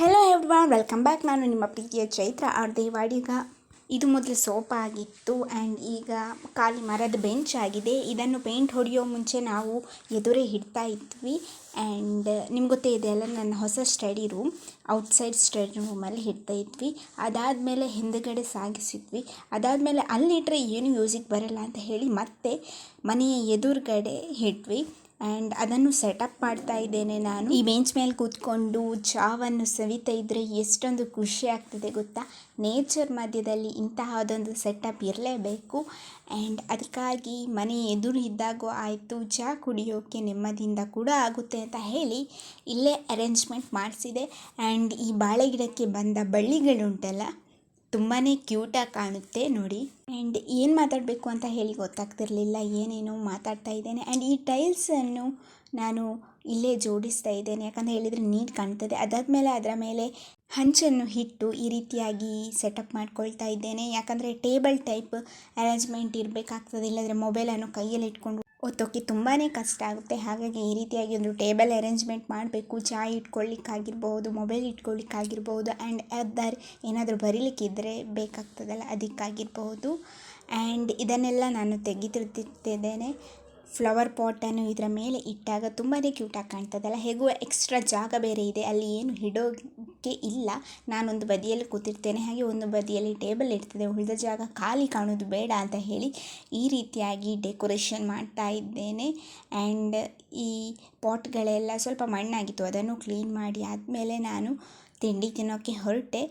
Hello everyone welcome back ನಾನು ನಿಮ್ಮ ಪ್ರೀತಿಯ ಚೈತ್ರ, ಅವ್ರ ದೇವಾಡಿಗ ಇದು ಮೊದಲು ಸೋಪ್ ಆಗಿತ್ತು ಆ್ಯಂಡ್ ಈಗ ಖಾಲಿ ಮರದ ಬೆಂಚ್ ಆಗಿದೆ. ಇದನ್ನು ಪೇಂಟ್ ಹೊಡೆಯೋ ಮುಂಚೆ ನಾವು ಎದುರೇ ಹಿಡ್ತಾ ಇದ್ವಿ ಆ್ಯಂಡ್ ನಿಮ್ಗೆ ಗೊತ್ತೇ ಇದೆಯಲ್ಲ ನನ್ನ ಹೊಸ ಸ್ಟಡಿ ರೂಮ್ ಔಟ್ಸೈಡ್ ಸ್ಟಡಿ ರೂಮಲ್ಲಿ ಹಿಡ್ತಾ ಇದ್ವಿ. ಅದಾದಮೇಲೆ ಹಿಂದುಗಡೆ ಸಾಗಿಸಿದ್ವಿ. ಅದಾದಮೇಲೆ ಅಲ್ಲಿಟ್ಟರೆ ಏನು ಯೂಸಿಗೆ ಬರಲ್ಲ ಅಂತ ಹೇಳಿ ಮತ್ತೆ ಮನೆಯ ಎದುರುಗಡೆ ಇಟ್ವಿ. ಆ್ಯಂಡ್ ಅದನ್ನು ಸೆಟಪ್ ಮಾಡ್ತಾ ಇದ್ದೇನೆ ನಾನು. ಈ ಬೆಂಚ್ ಮೇಲೆ ಕೂತ್ಕೊಂಡು ಚಾವನ್ನು ಸವಿತಾ ಇದ್ದರೆ ಎಷ್ಟೊಂದು ಖುಷಿ ಆಗ್ತದೆ ಗೊತ್ತಾ? ನೇಚರ್ ಮಧ್ಯದಲ್ಲಿ ಇಂತಹದೊಂದು ಸೆಟಪ್ ಇರಲೇಬೇಕು. ಆ್ಯಂಡ್ ಅದಕ್ಕಾಗಿ ಮನೆ ಎದುರು ಇದ್ದಾಗೂ ಆಯಿತು ಚಹಾ ಕುಡಿಯೋಕ್ಕೆ ನೆಮ್ಮದಿಯಿಂದ ಕೂಡ ಆಗುತ್ತೆ ಅಂತ ಹೇಳಿ ಇಲ್ಲೇ ಅರೇಂಜ್ಮೆಂಟ್ ಮಾಡಿಸಿದೆ. ಆ್ಯಂಡ್ ಈ ಬಾಳೆ ಗಿಡಕ್ಕೆ ಬಂದ ಬಳ್ಳಿಗಳುಂಟಲ್ಲ ತುಂಬಾ ಕ್ಯೂಟಾಗಿ ಕಾಣುತ್ತೆ ನೋಡಿ. ಆ್ಯಂಡ್ ಏನು ಮಾತಾಡಬೇಕು ಅಂತ ಹೇಳಿ ಗೊತ್ತಾಗ್ತಿರಲಿಲ್ಲ, ಏನೇನೋ ಮಾತಾಡ್ತಾ ಇದ್ದೇನೆ. ಆ್ಯಂಡ್ ಈ ಟೈಲ್ಸನ್ನು ನಾನು ಇಲ್ಲೇ ಜೋಡಿಸ್ತಾ ಇದ್ದೇನೆ. ಯಾಕಂದರೆ ಹೇಳಿದರೆ ನೀಟ್ ಕಾಣ್ತದೆ. ಅದಾದಮೇಲೆ ಅದರ ಮೇಲೆ ಹಂಚನ್ನು ಹಿಟ್ಟು ಈ ರೀತಿಯಾಗಿ ಸೆಟಪ್ ಮಾಡ್ಕೊಳ್ತಾ ಇದ್ದೇನೆ. ಯಾಕಂದರೆ ಟೇಬಲ್ ಟೈಪ್ ಅರೇಂಜ್ಮೆಂಟ್ ಇರಬೇಕಾಗ್ತದೆ, ಇಲ್ಲಂದರೆ ಮೊಬೈಲನ್ನು ಕೈಯಲ್ಲಿ ಇಟ್ಕೊಂಡು ಒತ್ತೋಕ್ಕೆ ತುಂಬಾ ಕಷ್ಟ ಆಗುತ್ತೆ. ಹಾಗಾಗಿ ಈ ರೀತಿಯಾಗಿ ಒಂದು ಟೇಬಲ್ ಅರೇಂಜ್ಮೆಂಟ್ ಮಾಡಬೇಕು. ಚಹಾ ಇಟ್ಕೊಳ್ಳಿಕ್ಕಾಗಿರ್ಬೋದು, ಮೊಬೈಲ್ ಇಟ್ಕೊಳ್ಳಿಕ್ಕಾಗಿರ್ಬೋದು ಆ್ಯಂಡ್ ಅದರ್ ಏನಾದರೂ ಬರೀಲಿಕ್ಕಿದ್ದರೆ ಬೇಕಾಗ್ತದಲ್ಲ ಅದಕ್ಕಾಗಿರ್ಬೋದು. ಆ್ಯಂಡ್ ಇದನ್ನೆಲ್ಲ ನಾನು ತೆಗೆದಿರ್ತಿದ್ದೇನೆ ಫ್ಲವರ್ ಪಾಟನ್ನು ಇದರ ಮೇಲೆ ಇಟ್ಟಾಗ ತುಂಬಾ ಕ್ಯೂಟಾಗಿ ಕಾಣ್ತದಲ್ಲ. ಹೇಗೂ ಎಕ್ಸ್ಟ್ರಾ ಜಾಗ ಬೇರೆ ಇದೆ. ಅಲ್ಲಿ ಏನು ಇಡೋಕ್ಕೆ ಇಲ್ಲ. ನಾನೊಂದು ಬದಿಯಲ್ಲಿ ಕೂತಿರ್ತೇನೆ. ಹಾಗೆ ಒಂದು ಬದಿಯಲ್ಲಿ ಟೇಬಲ್ ಇರ್ತದೆ. ಉಳಿದ ಜಾಗ ಖಾಲಿ ಕಾಣೋದು ಬೇಡ ಅಂತ ಹೇಳಿ ಈ ರೀತಿಯಾಗಿ ಡೆಕೋರೇಷನ್ ಮಾಡ್ತಾ ಇದ್ದೇನೆ. ಆ್ಯಂಡ್ ಈ ಪಾಟ್ಗಳೆಲ್ಲ ಸ್ವಲ್ಪ ಮಣ್ಣಾಗಿತ್ತು. ಅದನ್ನು ಕ್ಲೀನ್ ಮಾಡಿ ಆದಮೇಲೆ ನಾನು ತಿಂಡಿ ತಿನ್ನೋಕ್ಕೆ ಹೊರಟೆ.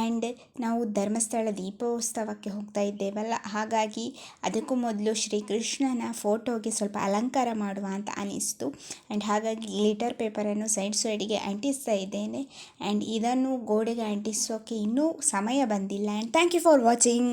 ಆ್ಯಂಡ್ ನಾವು ಧರ್ಮಸ್ಥಳ ದೀಪೋತ್ಸವಕ್ಕೆ ಹೋಗ್ತಾ ಇದ್ದೇವಲ್ಲ, ಹಾಗಾಗಿ ಅದಕ್ಕೂ ಮೊದಲು ಶ್ರೀಕೃಷ್ಣನ ಫೋಟೋಗೆ ಸ್ವಲ್ಪ ಅಲಂಕಾರ ಮಾಡುವ ಅಂತ ಅನಿಸ್ತು. ಆ್ಯಂಡ್ ಹಾಗಾಗಿ ಗ್ಲಿಟರ್ ಪೇಪರನ್ನು ಸೈಡ್ ಸೈಡಿಗೆ ಅಂಟಿಸ್ತಾ ಇದ್ದೇನೆ. ಆ್ಯಂಡ್ ಇದನ್ನು ಗೋಡೆಗೆ ಅಂಟಿಸೋಕ್ಕೆ ಇನ್ನೂ ಸಮಯ ಬಂದಿಲ್ಲ. And thank you for watching